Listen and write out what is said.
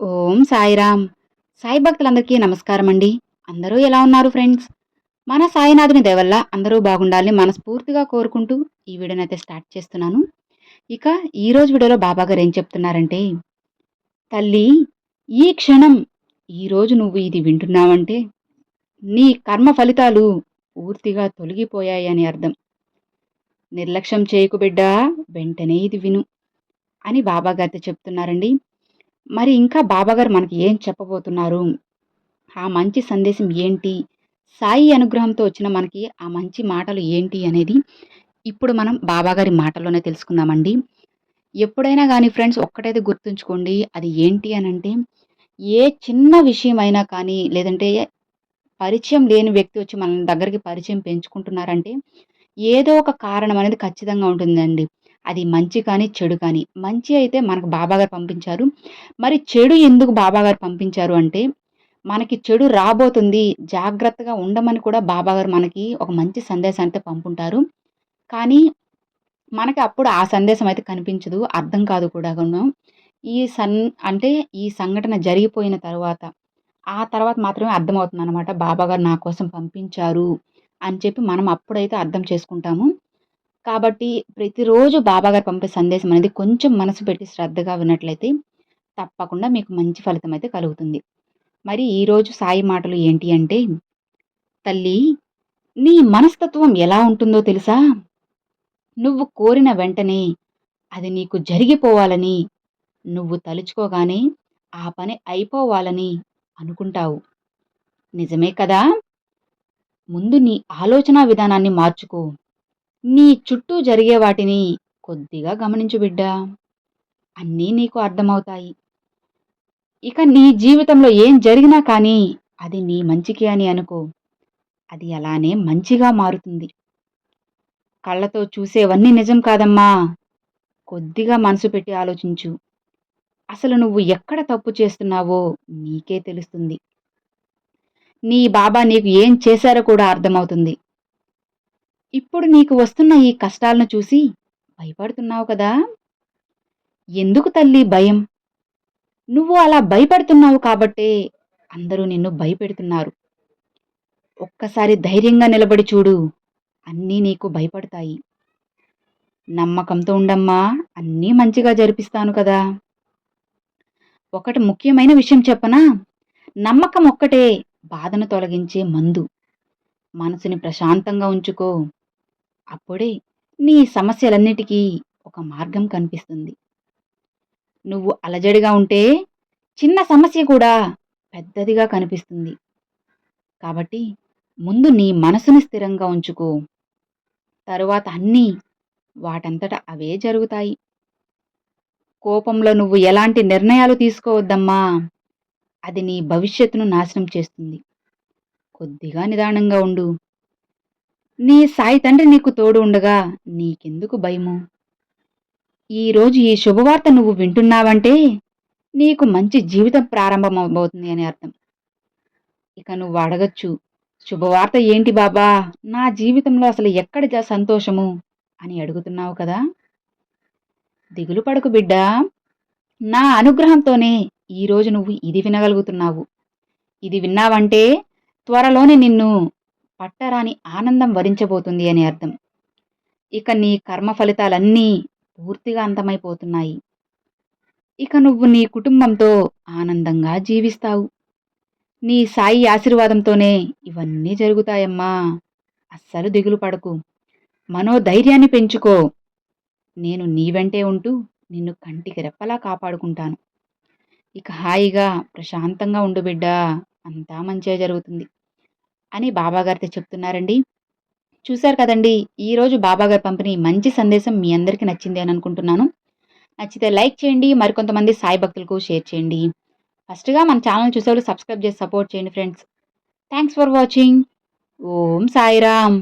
ఓం సాయిరామ్. సాయి భక్తులందరికీ నమస్కారం అండి అందరూ ఎలా ఉన్నారు ఫ్రెండ్స్? మన సాయినాథుని దేవల్ల అందరూ బాగుండాలని మనస్ఫూర్తిగా కోరుకుంటూ ఈ వీడియోనైతే స్టార్ట్ చేస్తున్నాను. ఇక ఈరోజు వీడియోలో బాబా గారు ఏం చెప్తున్నారంటే తల్లి ఈ క్షణం ఈరోజు నువ్వు ఇది వింటున్నావంటే నీ కర్మ ఫలితాలు పూర్తిగా తొలగిపోయాయి అని అర్థం. నిర్లక్ష్యం చేయకు బిడ్డా వెంటనే ఇది విను అని బాబా గారితో చెప్తున్నారండి. మరి ఇంకా బాబాగారు మనకి ఏం చెప్పబోతున్నారు? ఆ మంచి సందేశం ఏంటి? సాయి అనుగ్రహంతో వచ్చిన మనకి ఆ మంచి మాటలు ఏంటి అనేది ఇప్పుడు మనం బాబాగారి మాటల్లోనే తెలుసుకుందామండి. ఎప్పుడైనా కానీ ఫ్రెండ్స్ ఒక్కటైతే గుర్తుంచుకోండి అది ఏంటి అని అంటే ఏ చిన్న విషయమైనా కానీ లేదంటే పరిచయం లేని వ్యక్తి వచ్చి మన దగ్గరికి పరిచయం పెంచుకుంటున్నారంటే ఏదో ఒక కారణం అనేది ఖచ్చితంగా ఉంటుందండి. అది మంచి కానీ చెడు కానీ. మంచి అయితే మనకు బాబాగారు పంపించారు. మరి చెడు ఎందుకు బాబాగారు పంపించారు అంటే మనకి చెడు రాబోతుంది జాగ్రత్తగా ఉండమని కూడా బాబాగారు మనకి ఒక మంచి సందేశాన్ని అయితే పంపుంటారు. కానీ మనకి అప్పుడు ఆ సందేశం అయితే కనిపించదు అర్థం కాదు కూడా ఈ సన్ అంటే ఈ సంఘటన జరిగిపోయిన తర్వాత ఆ తర్వాత మాత్రమే అర్థమవుతుంది అనమాట బాబాగారు నా కోసం పంపించారు అని చెప్పి మనం అప్పుడైతే అర్థం చేసుకుంటాము. కాబట్టి ప్రతిరోజు బాబాగారు పంపే సందేశం అనేది కొంచెం మనసు పెట్టి శ్రద్ధగా విన్నట్లయితే తప్పకుండా మీకు మంచి ఫలితం అయితే కలుగుతుంది. మరి ఈరోజు సాయి మాటలు ఏంటి అంటే తల్లి నీ మనస్తత్వం ఎలా ఉంటుందో తెలుసా? నువ్వు కోరిన వెంటనే అది నీకు జరిగిపోవాలని నువ్వు తలుచుకోగానే ఆ పని అయిపోవాలని అనుకుంటావు. నిజమే కదా? ముందు నీ ఆలోచన విధానాన్ని మార్చుకో. నీ చుట్టూ జరిగే వాటిని కొద్దిగా గమనించు బిడ్డా. అన్నీ నీకు అర్థమవుతాయి. ఇక నీ జీవితంలో ఏం జరిగినా కానీ అది నీ మంచికి అని అనుకో. అది అలానే మంచిగా మారుతుంది. కళ్ళతో చూసేవన్నీ నిజం కాదమ్మా. కొద్దిగా మనసు పెట్టి ఆలోచించు. అసలు నువ్వు ఎక్కడ తప్పు చేస్తున్నావో నీకే తెలుస్తుంది. నీ బాబా నీకు ఏం చేశారో కూడా అర్థమవుతుంది. ఇప్పుడు నీకు వస్తున్న ఈ కష్టాలను చూసి భయపడుతున్నావు కదా? ఎందుకు తల్లి భయం? నువ్వు అలా భయపడుతున్నావు కాబట్టే అందరూ నిన్ను భయపెడుతున్నారు. ఒక్కసారి ధైర్యంగా నిలబడి చూడు అన్నీ నీకు భయపడతాయి. నమ్మకంతో ఉండమ్మా అన్నీ మంచిగా జరిపిస్తాను కదా. ఒకటి ముఖ్యమైన విషయం చెప్పనా? నమ్మకం ఒక్కటే బాధను తొలగించే మందు. మనసుని ప్రశాంతంగా ఉంచుకో. అప్పుడే నీ సమస్యలన్నిటికీ ఒక మార్గం కనిపిస్తుంది. నువ్వు అలజడిగా ఉంటే చిన్న సమస్య కూడా పెద్దదిగా కనిపిస్తుంది. కాబట్టి ముందు నీ మనసుని స్థిరంగా ఉంచుకో. తరువాత అన్నీ వాటంతట అవే జరుగుతాయి. కోపంలో నువ్వు ఎలాంటి నిర్ణయాలు తీసుకోవద్దమ్మా. అది నీ భవిష్యత్తును నాశనం చేస్తుంది. కొద్దిగా నిదానంగా ఉండు. నీ సాయి తండ్రి నీకు తోడు ఉండగా నీకెందుకు భయము? ఈరోజు ఈ శుభవార్త నువ్వు వింటున్నావంటే నీకు మంచి జీవితం ప్రారంభమవబోతుంది అని అర్థం. ఇక నువ్వు అడగచ్చు శుభవార్త ఏంటి బాబా? నా జీవితంలో అసలు ఎక్కడ సంతోషము? అని అడుగుతున్నావు కదా? దిగులు పడకు బిడ్డా. నా అనుగ్రహంతోనే ఈరోజు నువ్వు ఇది వినగలుగుతున్నావు. ఇది విన్నావంటే త్వరలోనే నిన్ను పట్టరాని ఆనందం వరించబోతుంది అని అర్థం. ఇక నీ కర్మ ఫలితాలన్నీ పూర్తిగా అంతమైపోతున్నాయి. ఇక నువ్వు నీ కుటుంబంతో ఆనందంగా జీవిస్తావు. నీ సాయి ఆశీర్వాదంతోనే ఇవన్నీ జరుగుతాయమ్మా. అస్సలు దిగులు పడకు. మనోధైర్యాన్ని పెంచుకో. నేను నీ వెంటే ఉంటూ నిన్ను కంటికి రెప్పలా కాపాడుకుంటాను. ఇక హాయిగా ప్రశాంతంగా ఉండు బిడ్డా. అంతా మంచిగా జరుగుతుంది. అని బాబాగారితో చెప్తున్నారండి. చూశారు కదండి ఈరోజు బాబాగారు పంపిణీ మంచి సందేశం మీ అందరికీ నచ్చింది అని అనుకుంటున్నాను. నచ్చితే లైక్ చేయండి మరికొంతమంది సాయి భక్తులకు షేర్ చేయండి. ఫస్ట్గా మన ఛానల్ చూసేవాళ్ళు సబ్స్క్రైబ్ చేసి సపోర్ట్ చేయండి friends. Thanks for watching. Om Sairam.